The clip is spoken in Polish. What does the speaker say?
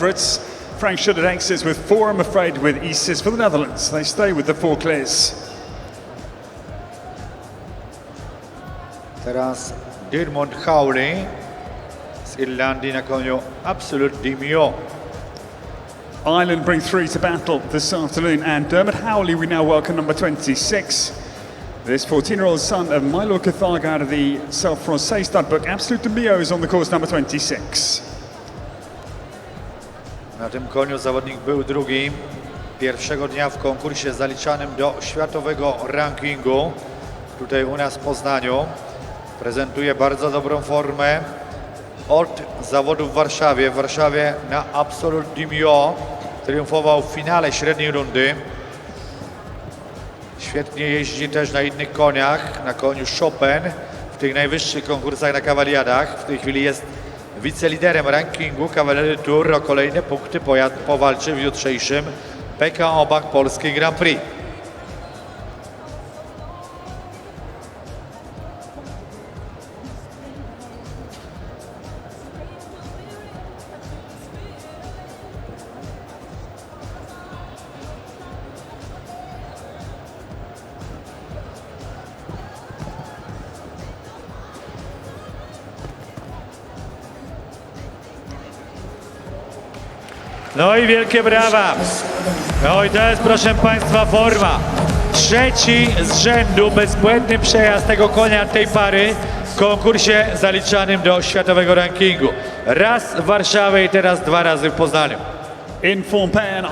Favourites. Frank Schudder exits with four, I'm afraid, with Isis for the Netherlands. They stay with the four clears. Teraz Diarmuid Howley z Irlandii na koniu Absolute Dimio. Ireland bring three to battle this afternoon, and Dermot Howley, we now welcome number 26. This 14 year old son of Milo Catharga out of the Self Francais stud book, Absolute Mio is on the course number 26. Na tym koniu zawodnik był drugi pierwszego dnia w konkursie zaliczanym do światowego rankingu. Tutaj u nas w Poznaniu prezentuje bardzo dobrą formę od zawodów w Warszawie. W Warszawie na Absolute Dimio triumfował w finale średniej rundy. Świetnie jeździ też na innych koniach, na koniu Chopin, w tych najwyższych konkursach na kawaliadach. W tej chwili jest wiceliderem rankingu Cavalier Tour. O kolejne punkty powalczy w jutrzejszym PKO Bank Polski Grand Prix. No i wielkie brawa. No i to jest, proszę Państwa, forma. Trzeci z rzędu bezbłędny przejazd tego konia tej pary w konkursie zaliczanym do światowego rankingu. Raz w Warszawie i teraz dwa razy w Poznaniu. In form pair,